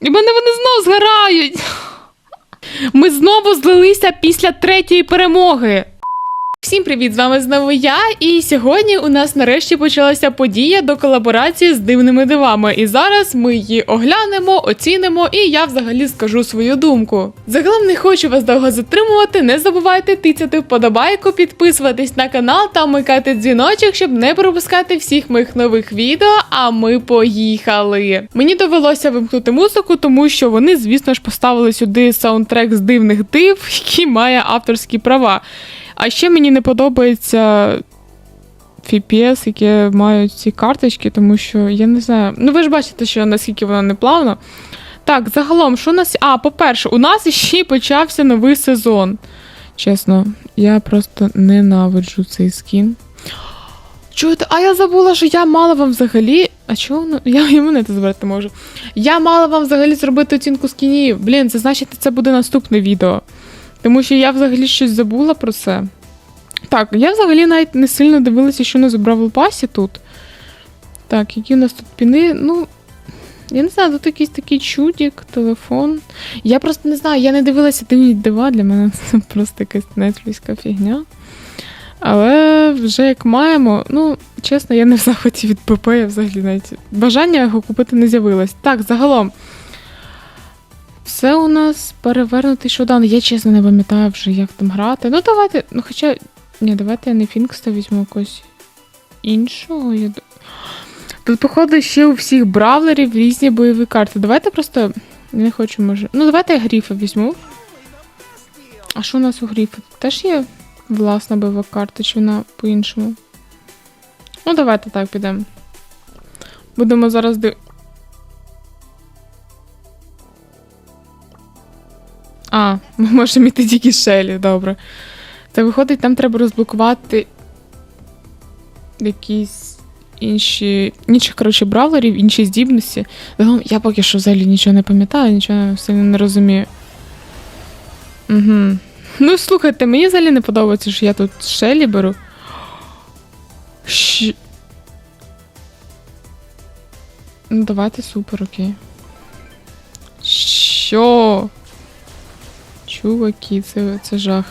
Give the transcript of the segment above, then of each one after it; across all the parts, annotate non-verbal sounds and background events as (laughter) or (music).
І мене вони знов згорають. Ми знову злилися після третьої перемоги. Всім привіт! З вами знову я. І сьогодні у нас нарешті почалася подія до колаборації з дивними дивами. І зараз ми її оглянемо, оцінимо, і я взагалі скажу свою думку. Загалом не хочу вас довго затримувати. Не забувайте тицяти вподобайку, підписуватись на канал та вмикати дзвіночок, щоб не пропускати всіх моїх нових відео. А ми поїхали. Мені довелося вимкнути музику, тому що вони, звісно ж, поставили сюди саундтрек з дивних див, який має авторські права. А ще мені не подобається FPS, яке мають ці карточки, тому що я не знаю. Ну, ви ж бачите, що наскільки воно не плавно. Так, загалом, що у нас. А, по-перше, у нас ще почався новий сезон. Чесно, я просто ненавиджу цей скін. Чуєте, а я забула, що я мала вам взагалі. А чого воно? Я (laughs) і мене це забрати можу. Я мала вам взагалі зробити оцінку скінів. Блін, це значить, це буде наступне відео. Тому що я взагалі щось забула про це. Так, я взагалі навіть не сильно дивилася, що у нас в Бравл Пасі тут. Так, які у нас тут піни. Ну, я не знаю, тут якийсь такий чудік, телефон. Я просто не знаю, я не дивилася дивні дива, для мене (laughs) це просто якась нетфліська фігня. Але вже як маємо, ну, чесно, я не в захваті від ПП, я взагалі навіть бажання його купити не з'явилось. Так, загалом. Все у нас перевернутий шоудаун. Я чесно не пам'ятаю вже, як там грати. Ну, давайте, ну хоча. Ні, давайте я не Фінкста візьму якось іншого. Я... Тут, походу, ще у всіх бравлерів різні бойові карти. Давайте просто. Не хочу, може. Ну, давайте я гріфа візьму. А що у нас у гріфа? Теж є власна бойова карта, чи вона по-іншому? Ну, давайте так підемо. Будемо зараз див... А, (laughs) ми можемо іти тільки Шелі, добре. Це виходить, там треба розблокувати якісь інші. інших, коротше, бравлерів, інші здібності. Я поки що взагалі нічого не пам'ятаю, нічого сильно не розумію. Угу. Ну, слухайте, мені взагалі не подобається, що я тут Шелі беру. Щ... Ну, давайте супер, окей. Що? Чуваки, це, це жах.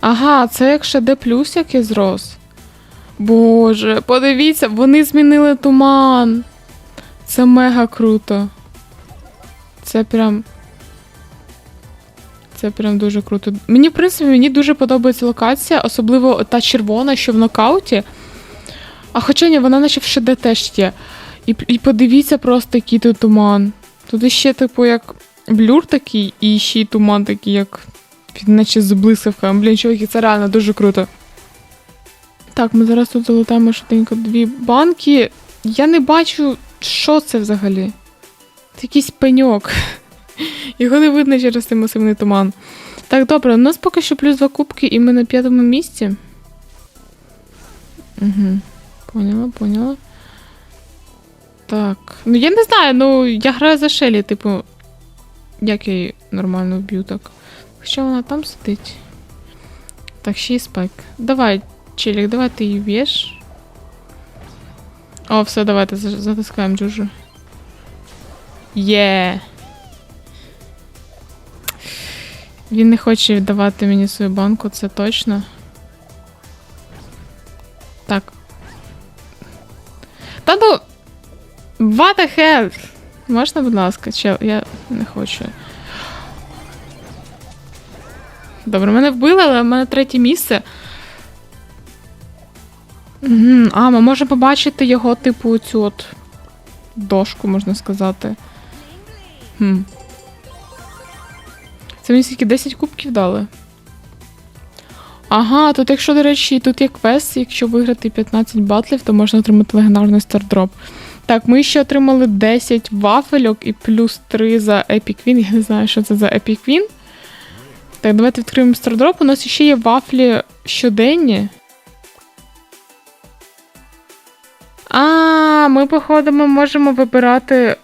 Ага, це як ще Д плюс який зрос. Боже, подивіться, вони змінили туман. Це мега круто. Це прям. Це прям дуже круто. Мені, в принципі, мені дуже подобається локація, особливо та червона, що в нокауті. А хоча ні, вона наче в ШД теж є. І, і подивіться просто, який тут туман. Тут іще, типу, як блюр такий, і ще й туман такий, як наче з блискавками. Блін, чуваки, це реально дуже круто. Так, ми зараз тут залутаємо швиденько дві банки. Я не бачу, що це взагалі. Це якийсь пеньок. (laughs) Його не видно через цей масивний туман. Так, добре, у нас поки що плюс два кубки, і ми на п'ятому місці. Угу. Поняла, поняла. Так. Ну я не знаю, ну я граю за Шелі, типу. Як я її нормально вб'ю так. Хоча вона там сидить. Так, ще й спайк. Давай, челік, давай ти її вб'єш. О, все, давайте затискаємо Джужу. Є. Він не хоче віддавати мені свою банку, це точно. Так. Та ну. What the hell? Можна, будь ласка, чел, я не хочу. Добре, мене вбили, але в мене третє місце. А, ми можемо побачити його, типу, цю от дошку, можна сказати. Хм. Це мені скільки 10 кубків дали. Ага, тут, якщо, до речі, тут є квест, якщо виграти 15 батлів, то можна отримати легендарний стардроп. Так, ми ще отримали 10 вафельок і плюс 3 за Epic Win. Я не знаю, що це за Epic Win. Так, давайте відкриємо стардроп. У нас ще є вафлі щоденні. А, ми, походу, ми можемо вибирати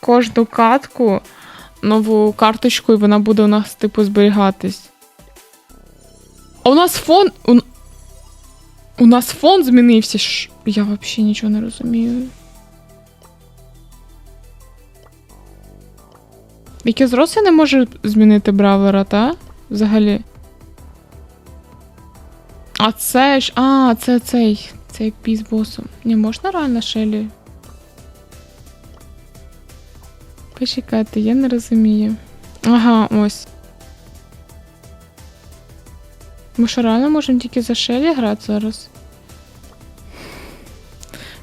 кожну катку, нову карточку, і вона буде у нас, типу, зберігатись. А у нас фон. У- нас фон змінився. Ш... Я взагалі нічого не розумію. Яке зрос не можу змінити бравлера, та? Взагалі. А це ж. А, це цей. Це як бій босом. Не можна реально Шелі? Почекайте, я не розумію. Ага, ось. Ми що реально можемо тільки за Шелі грати зараз?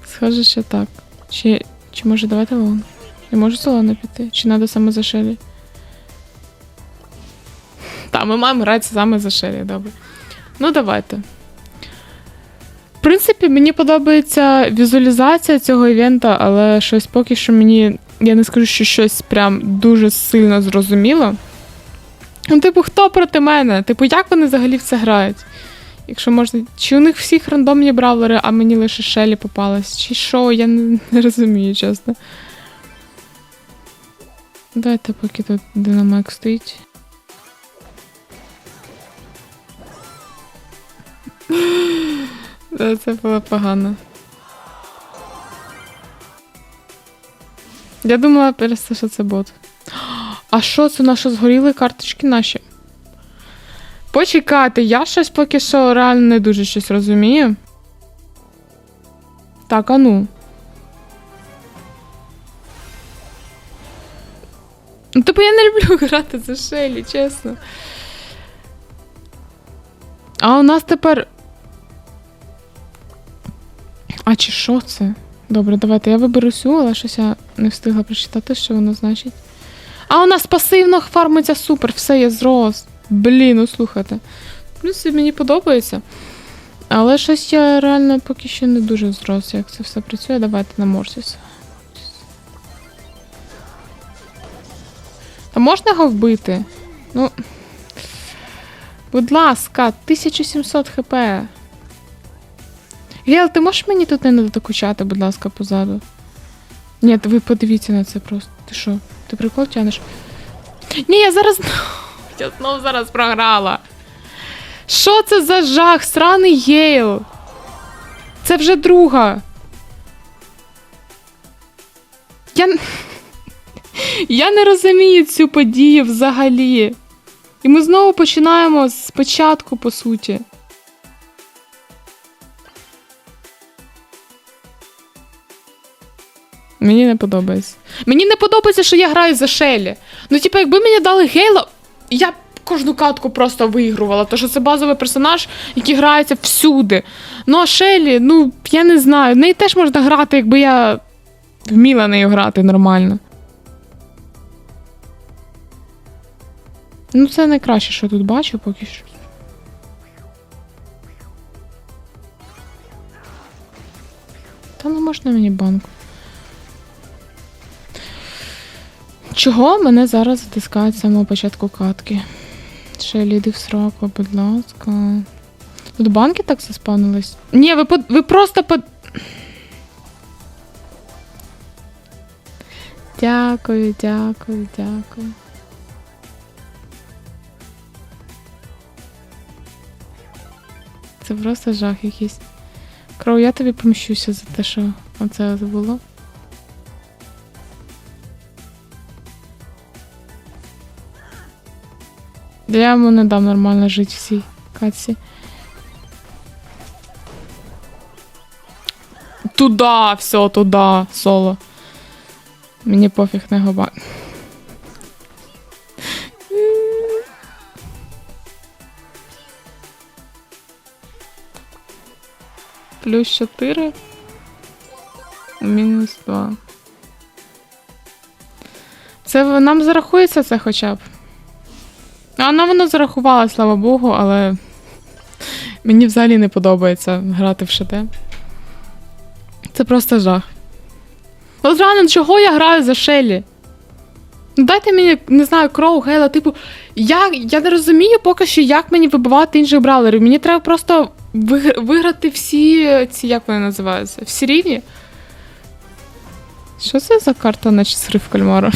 Схоже, що так. Чи, чи може давайте вон? Я можу солоно піти? Чи треба саме за Шелі? Та, ми маємо грати саме за Шелі, добре. Ну, давайте. В принципі, мені подобається візуалізація цього івента, але щось поки що мені. Я не скажу, що щось прям дуже сильно зрозуміло. Ну, типу, хто проти мене? Типу, як вони взагалі в це грають? Якщо можна. Чи у них всіх рандомні бравлери, а мені лише Шелі попалась? Чи що? Я не, не розумію, чесно. Давайте, поки тут динамик стоїть. Це було погано. Я думала просто, що це бот. А що це на згоріли карточки наші? Почекайте, я щось поки що реально не дуже щось розумію. Так, а ну. Ну, типу, я не люблю (laughs) грати за Шелі, чесно. А у нас тепер. А чи що це? Добре, давайте я виберу цю, але щось я не встигла прочитати, що воно значить. А у нас пасивно фармиться супер, все є зрос. Блін, ну слухайте. Це мені подобається. Але щось я реально поки що не дуже зрос, як це все працює. Давайте на Морсіс. Та можна його вбити? Ну. Будь ласка, 1700 хп. Гел, ти можеш мені тут не докучати, будь ласка, позаду? Ні, ви подивіться на це просто. Ти що? Ти прикол тянеш? Ні, я зараз. (laughs) Я знов зараз програла. Що це за жах? Сраний Єйл. Це вже друга. Я... (laughs) Я не розумію цю подію взагалі. І ми знову починаємо спочатку, по суті. Мені не подобається. Мені не подобається, що я граю за Шелі. Ну, типу, якби мені дали Гейла, я б кожну катку просто виігрувала, тому що це базовий персонаж, який грається всюди. Ну, а Шелі, ну, я не знаю. В неї теж можна грати, якби я вміла нею грати нормально. Ну, це найкраще, що тут бачу поки що. Та не можна мені банку. Чого мене зараз затискають з самого початку катки? Ще ліди в сраку, будь ласка. Тут банки так заспавнились? Ні, ви, под... ви просто под... Дякую, дякую, дякую. Це просто жах якийсь. Кров, я тобі помщуся за те, що оце було. Я йому не дам нормально жити в цій катці. Туда, все, туда, соло. Мені пофіг на його. Плюс 4. Мінус 2. Це нам зарахується це хоча б. А нам воно зарахувало, слава Богу, але мені взагалі не подобається грати в ШТ. Це просто жах. От реально, чого я граю за Шелі? Ну дайте мені, не знаю, кроу, гейла, типу, я, я не розумію поки що, як мені вибивати інших бравлерів. Мені треба просто вигр- виграти всі ці, як вони називаються, всі рівні. Що це за карта, наче срив кальмара?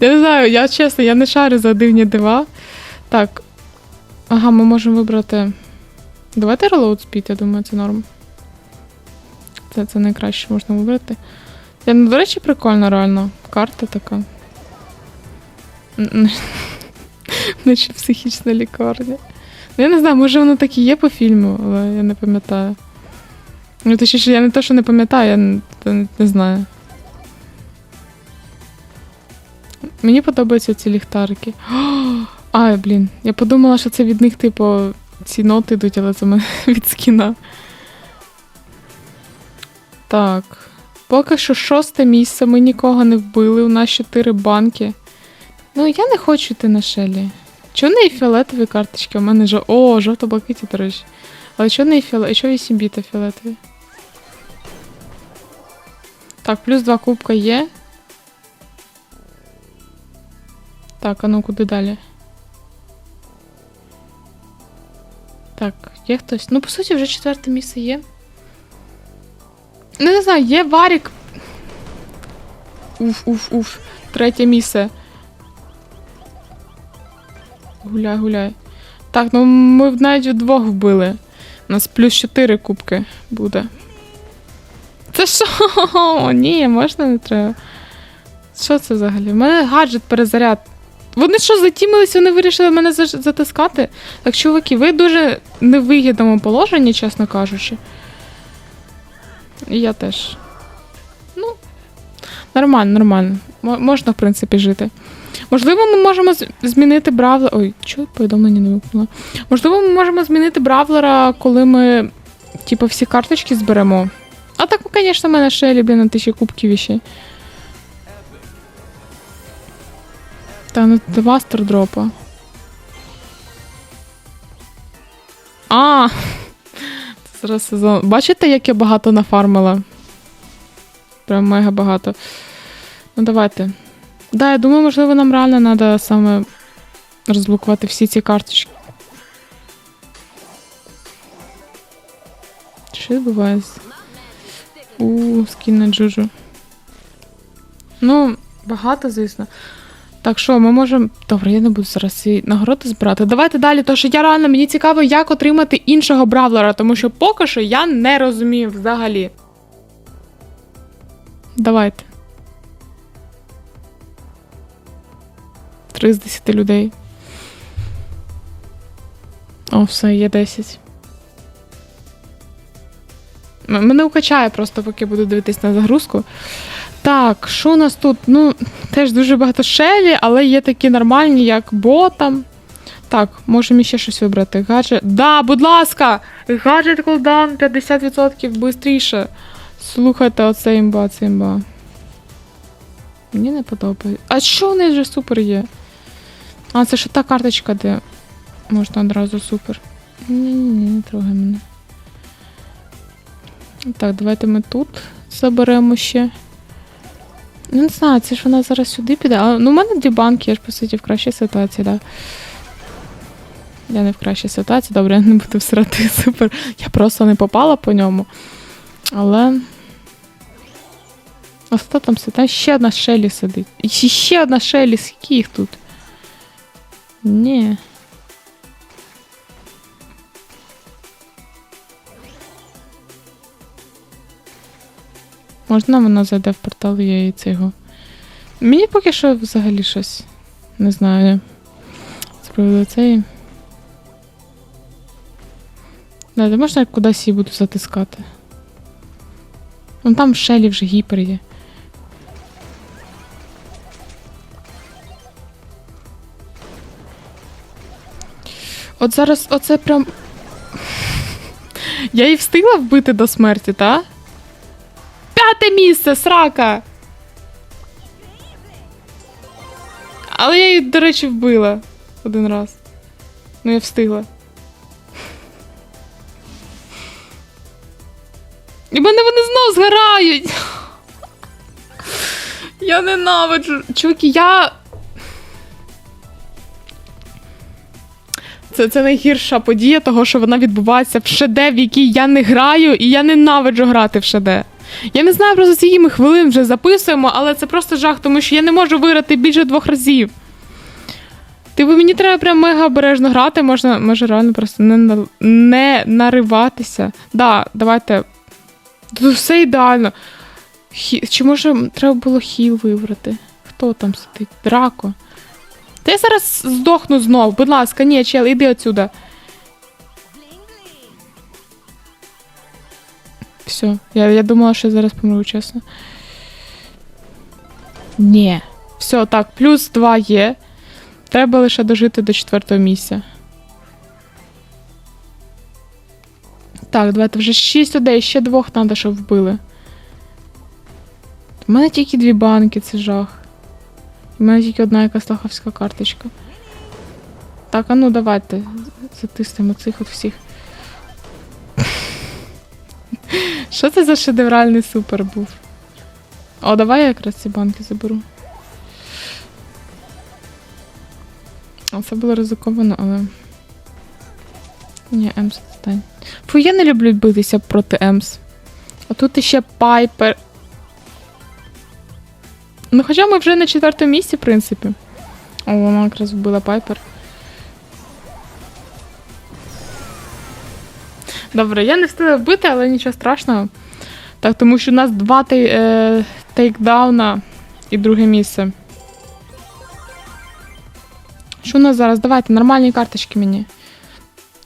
Я не знаю, я чесно, я не шарю за дивні дива. Так. Ага, ми можемо вибрати. Давайте reload speed, я думаю, це норм. Це, це найкраще можна вибрати. Я, ну, до речі, прикольно, реально. Карта така. (laughs) Наче психічна лікарня. Ну, я не знаю, може воно так і є по фільму, але я не пам'ятаю. Ну, точніше, я не те, що не пам'ятаю, я не, не знаю. Мені подобаються ці ліхтарики. (gasps) Ай, блін. Я подумала, що це від них, типу, ці ноти йдуть, але це мене (laughs) від скіна. Так. Поки що шосте місце, ми нікого не вбили, у нас чотири банки. Ну, я не хочу йти на шелі. Чого не і фіолетові карточки? У мене жо... О, жовто-блакиті, до речі. Але чого не і фіолетові? Чого 8 біта фіолетові? Так, плюс два кубка є. Так, а ну куди далі? Так, є хтось. Ну, по суті, вже четверте місце є. Ну, не знаю, є варік. Уф, уф, уф. Третє місце. Гуляй, гуляй. Так, ну ми навіть вдвох вбили. У нас плюс 4 кубки буде. Це що? (laughs) Ні, можна не треба. Що це взагалі? У мене гаджет перезаряд. Вони що, затімилися, вони вирішили мене затискати? Так, чуваки, ви дуже невигідному положенні, чесно кажучи. І я теж. Ну, нормально, нормально. Можна, в принципі, жити. Можливо, ми можемо змінити бравлера. Ой, чого повідомлення не вимкнула? Можливо, ми можемо змінити бравлера, коли ми, типу, всі карточки зберемо. А так, ну, звісно, в мене ще блін, на тисячі кубків іще. Та ну два стардропа. А! Зараз сезон. Бачите, як я багато нафармила? Прям мега багато. Ну, давайте. Да, я думаю, можливо, нам реально треба саме розблокувати всі ці карточки. Що відбувається? У, скін на Джуджу. Ну, багато, звісно. Так що ми можемо. Добре, я не буду зараз ці нагороди збирати. Давайте далі, тому що я реально мені цікаво, як отримати іншого бравлера, тому що поки що я не розумію взагалі. Давайте. Три з десяти людей. О, все, є 10. Мене укачає просто, поки буду дивитись на загрузку. Так, що у нас тут? Ну, теж дуже багато шелі, але є такі нормальні, як ботам. Так, можемо ще щось вибрати. Гаджет. Да, будь ласка! Гаджет кулдаун 50% швидше. Слухайте, оце імба, це імба. Мені не подобається. А що в неї вже супер є? А, це ж та карточка, де можна одразу супер. Ні-ні-ні, не трогай мене. Так, давайте ми тут заберемо ще. Ну, не знаю, це ж вона зараз сюди піде. А, ну, у мене дві банки, я ж по суті в кращій ситуації, так. Да. Я не в кращій ситуації, добре, я не буду всирати (laughs) супер. Я просто не попала по ньому. Але. А хто там сидить? Там ще одна Шелі сидить. І ще одна Шелі, скільки їх тут? Ні. Можна вона зайде в портал, я їй цього. Мені поки що взагалі щось. Не знаю. З приводу цієї. Де можна я кудись її буду затискати. Вон там в шелі вже гіпер є. От зараз оце прям. (laughs) Я її встигла вбити до смерті, та? П'яте місце, срака! Але я її, до речі, вбила один раз. Ну, я встигла. І мене вони знов згорають. Я ненавиджу. Чуваки, я. Це, це найгірша подія, того, що вона відбувається в шеде, в якій я не граю, і я ненавиджу грати в шеде. Я не знаю, просто скільки ми хвилин вже записуємо, але це просто жах, тому що я не можу виграти більше двох разів. Типу, мені треба прям мега обережно грати, можна, може реально просто не, не нариватися. Да, давайте. Тут все ідеально. Хі... Чи може треба було хіл вибрати? Хто там сидить? Драко. Та я зараз здохну знов. Будь ласка, ні, чел, іди отсюда. Все, я, я думала, що я зараз помру, чесно. Ні. Все, так, плюс 2 є. Треба лише дожити до четвертого місця. Так, давайте вже 6 людей, ще двох треба, щоб вбили. У мене тільки дві банки, це жах. У мене тільки одна якась лахавська карточка. Так, а ну давайте. Затиснемо цих от всіх. Що це за шедевральний супер був? О, давай я якраз ці банки заберу. Це було ризиковано, але. Ні, Емс стань. Фу, я не люблю битися проти Емс. А тут іще Пайпер. Ну, хоча ми вже на четвертому місці, в принципі. О, вона якраз вбила Пайпер. Добре, я не встигла вбити, але нічого страшного. Так, тому що у нас два тей, е, тейкдауна і друге місце. Що у нас зараз? Давайте, нормальні карточки мені.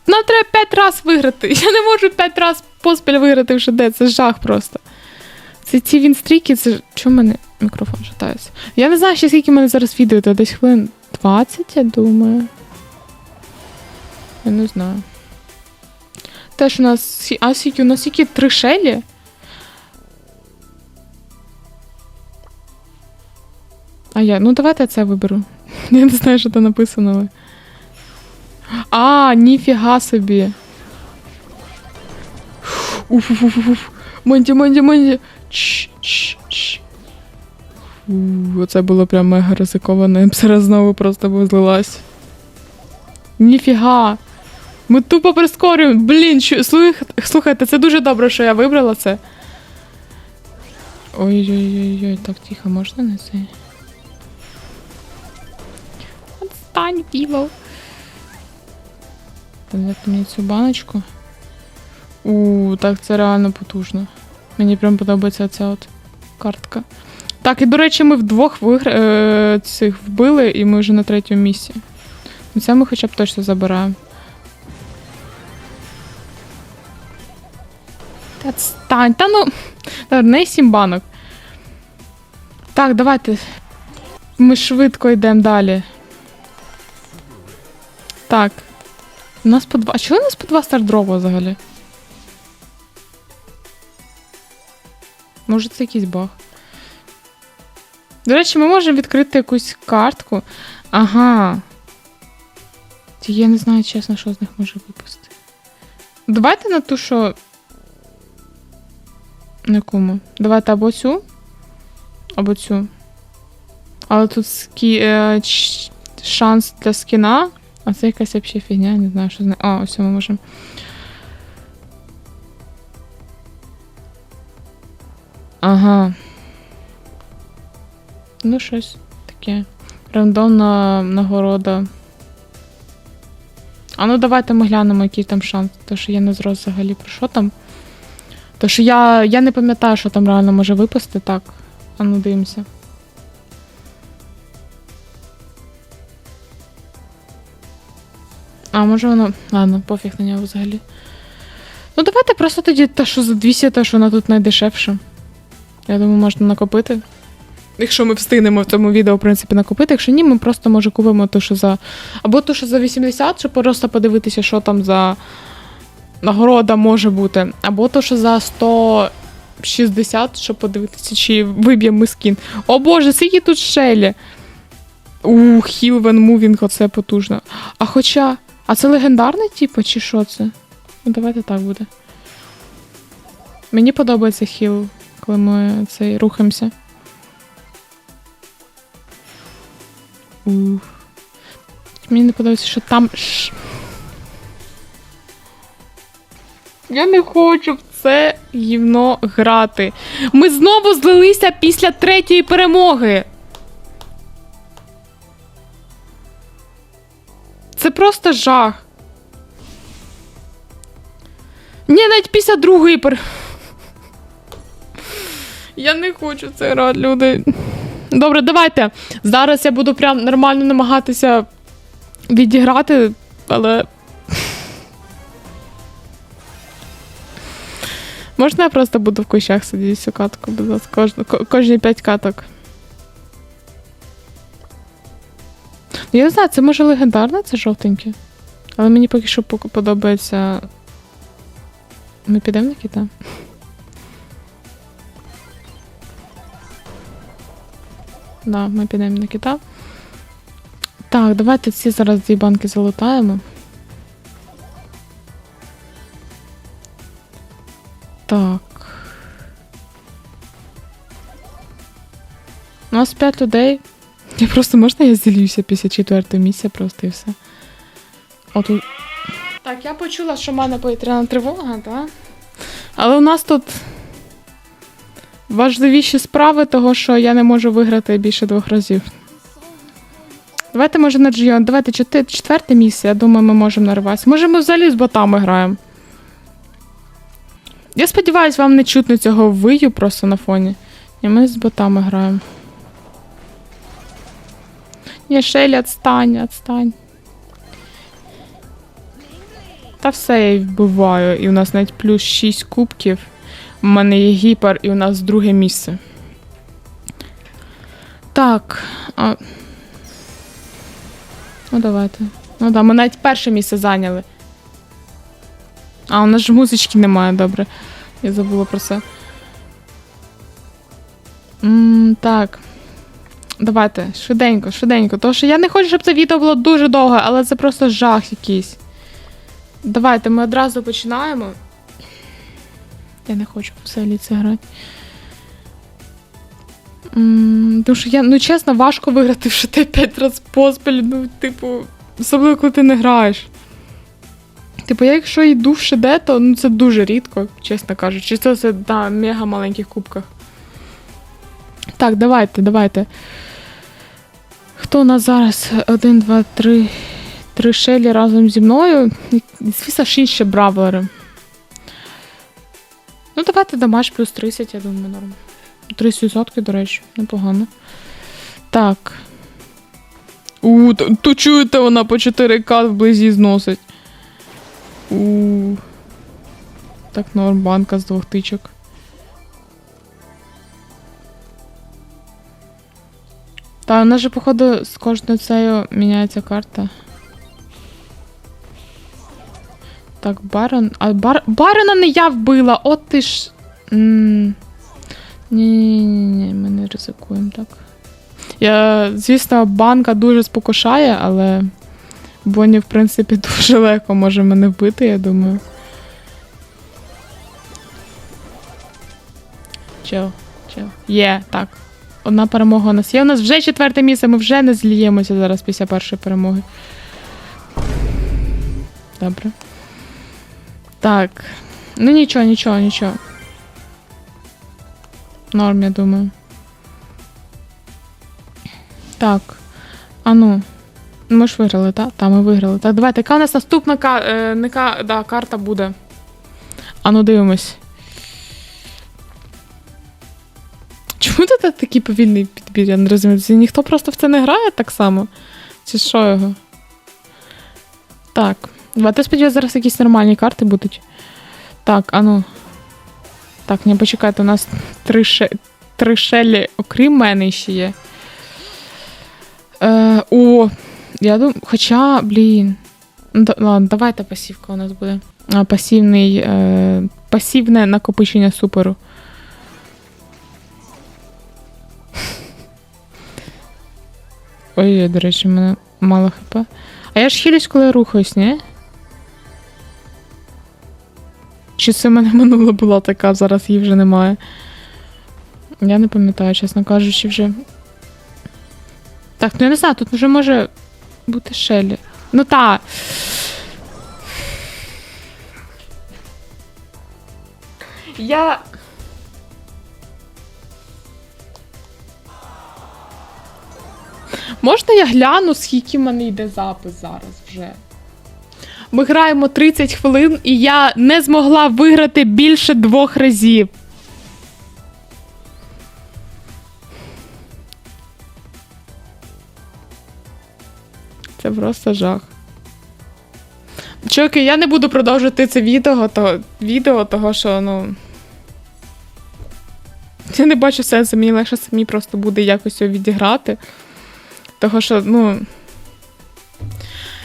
Нам треба 5 раз виграти. (laughs) Я не можу 5 раз поспіль виграти в ШД, це жах просто. Це ці вінстріки, це. Чому в мене мікрофон шатається? Я не знаю, ще скільки в мене зараз відео, то десь хвилин 20, я думаю. Я не знаю. Теж у нас. сі- А? У нас скільки три шелі? А я. Ну давайте я це виберу. (laughs) Я не знаю, що там написано, але. А, ніфіга собі. Уф, уф, уф, Монті, Монті. Чш, чш, чш. Фу, Оце було прям мега ризиковано. Я б зараз знову просто б злилась. Ніфіга. Ми тупо прискорюємо. Блін, що, слухайте, це дуже добре, що я вибрала це. Ой-ой-ой, так тихо, можна не це? Отстань, Півол. Дайте мені цю баночку. У, так це реально потужно. Мені прям подобається ця от картка. Так, і до речі, ми вдвох вигр... е, цих вбили, і ми вже на третьому місці. Ну, Це ми хоча б точно забираємо. Та стань, та ну. Не сім банок. Так, давайте. Ми швидко йдемо далі. Так. У нас по два. А чого у нас по два стардрова взагалі? Може, це якийсь баг. До речі, ми можемо відкрити якусь картку. Ага. Я не знаю, чесно, що з них може випасти. Давайте на ту, що. На кому? Давайте або цю, або цю. Але тут скі... е, шанс для скіна. А це якась взагалі фігня, не знаю, що з нею. А, ось ми можемо. Ага. Ну, щось таке. Рандомна нагорода. А ну давайте ми глянемо, який там шанс. Тому що я не зрозумів взагалі про що там. Тому що я, я не пам'ятаю, що там реально може випасти. Так. А ну дивимося. А, може воно. Ладно, пофіг на нього взагалі. Ну, давайте просто тоді те, що за 200, те, що вона тут найдешевша. Я думаю, можна накопити. Якщо ми встигнемо в цьому відео, в принципі, накопити. Якщо ні, ми просто може купимо ту, що за. Або ту, що за 80, щоб просто подивитися, що там за нагорода може бути. Або то, що за 160, щоб подивитися, чи виб'ємо ми скін. О боже, скільки тут шелі. Ух, Хілвен Мувінг, оце потужно. А хоча. А це легендарний, типу, чи що це? Ну, давайте так буде. Мені подобається хіл, коли ми цей рухаємося. Ух. Мені не подобається, що там. Я не хочу в це гівно грати. Ми знову злилися після третьої перемоги. Це просто жах. Ні, навіть після другої пер... (laughs) Я не хочу це грати, люди. Добре, давайте. Зараз я буду прям нормально намагатися відіграти, але. Можна я просто буду в кущах сидіти всю катку, будь ласка, кожну, ко- кожні п'ять каток. Ну, Я не знаю, це може легендарне, це жовтеньке. Але мені поки що подобається. Ми підемо на кита? Да, ми підемо на кита. Так, давайте ці зараз дві банки залутаємо. Так. У нас 5 людей. Я просто можна я зілюся після четвертої місця просто і все. Отут. Так, я почула, що в мене повітряна тривога, так? Але у нас тут важливіші справи, того, що я не можу виграти більше двох разів. Давайте, може, на Джіон. Давайте четверте місце, я думаю, ми можемо нариватися. Може, ми взагалі з ботами граємо. Я сподіваюся, вам не чутно цього вию просто на фоні. І ми з ботами граємо. Ні, Шелі, отстань, отстань. Та все я її вбиваю, і у нас навіть плюс 6 кубків. У мене є гіпер, і у нас друге місце. Так. А... Ну, давайте. Ну да, ми навіть перше місце зайняли. А, у нас ж музички немає, добре. Я забула про це. м так. Давайте, швиденько, швиденько. Тому що я не хочу, щоб це відео було дуже довго, але це просто жах якийсь. Давайте ми одразу починаємо. Я не хочу взагалі це грати. Тому що я, ну чесно, важко виграти в ШТ 5 разів поспіль. Ну, типу, особливо, коли ти не граєш. Типу, я якщо йду в ШД, то ну, це дуже рідко, чесно кажучи. Це все на мега маленьких кубках. Так, давайте, давайте. Хто у нас зараз? Один, два, три. Три шелі разом зі мною. Звісно, ж ще бравлери. Ну, давайте дамаж плюс 30, я думаю, норм. 30%, до речі, непогано. Так. У, то, то чуєте, вона по 4К вблизі зносить. У. Так, норм, банка з двох тичок. Та, у нас же, походу, з кожною цією міняється карта. Так, барон. А бар... барона не я вбила, от ти ж. Ні-ні-ні, ми не ризикуємо так. Я, звісно, банка дуже спокушає, але Бонні, в принципі, (laughs) дуже легко може мене вбити, я думаю. Чел, чел. Є, так. Одна перемога у нас є. У нас вже четверте місце, ми вже не зліємося зараз після першої перемоги. Добре. Так. Ну нічого, нічого, нічого. Норм, я думаю. Так. А ну. Ми ж виграли, так? Та, ми виграли. Так, давайте, яка у нас наступна ка... е, не да, карта буде? А ну дивимось. Чому тут такий повільний підбір? Я не розумію. Ніхто просто в це не грає так само? Чи що його? Так. Давайте сподіваюся, зараз якісь нормальні карти будуть. Так, а ну. Так, не почекайте, у нас три, ше... три шелі, окрім мене ще є. Е, о, я думаю, хоча, блін. Ну, ладно, давайте пасівка у нас буде. Пасівний, е, пасівне накопичення суперу. (laughs) Ой, до речі, в мене мало хп. А я ж хилюсь, коли я рухаюсь, ні? Чи це в мене (laughs) минула була така, зараз її вже немає. Я не пам'ятаю, чесно кажучи, вже. Так, ну я не знаю, тут вже може бути Шелі. Ну та. Я. Можна я гляну, скільки в мене йде запис зараз вже? Ми граємо 30 хвилин, і я не змогла виграти більше двох разів. Просто жах. Чоки, я не буду продовжувати це відео, то, відео того, що, ну. Я не бачу сенсу, мені легше самі просто буде якось відіграти. Того, що, ну.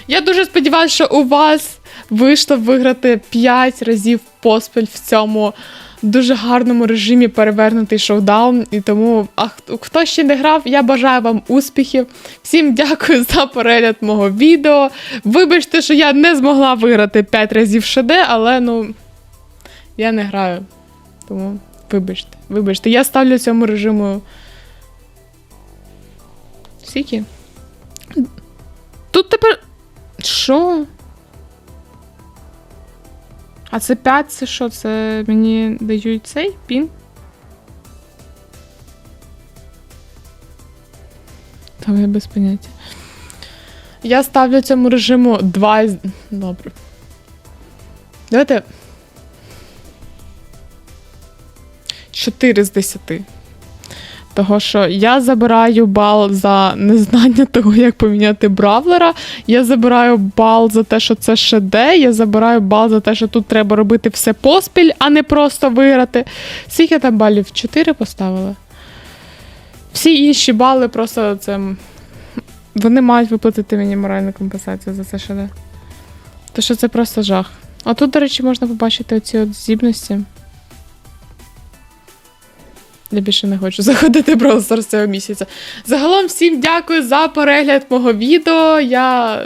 Я дуже сподіваюся, що у вас вийшло виграти 5 разів поспіль в цьому дуже гарному режимі перевернутий шоудаун. І тому, а хто- ще не грав, я бажаю вам успіхів. Всім дякую за перегляд мого відео. Вибачте, що я не змогла виграти 5 разів ШД, але ну я не граю. Тому вибачте, вибачте. Я ставлю цьому режиму. Скільки? Тут тепер. Що? А це 5, це що? Це мені дають цей пін? Там я без поняття. Я ставлю цьому режиму 2 із. Добре. Давайте. 4 з 10. Того, що я забираю бал за незнання (laughs) того, як поміняти бравлера. Я забираю бал за те, що це ШД. Я забираю бал за те, що тут треба робити все поспіль, а не просто виграти. Скільки там балів? 4 поставили? Всі інші бали просто це. Вони мають виплатити мені моральну компенсацію за це ШД. То що це просто жах. А тут, до речі, можна побачити оці от здібності. Я більше не хочу заходити в Stars цього місяця. Загалом всім дякую за перегляд мого відео. Я.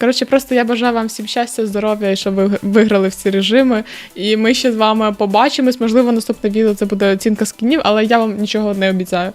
Коротше, просто я бажаю вам всім щастя, здоров'я і щоб ви виграли всі режими. І ми ще з вами побачимось. Можливо, наступне відео це буде оцінка скінів, але я вам нічого не обіцяю.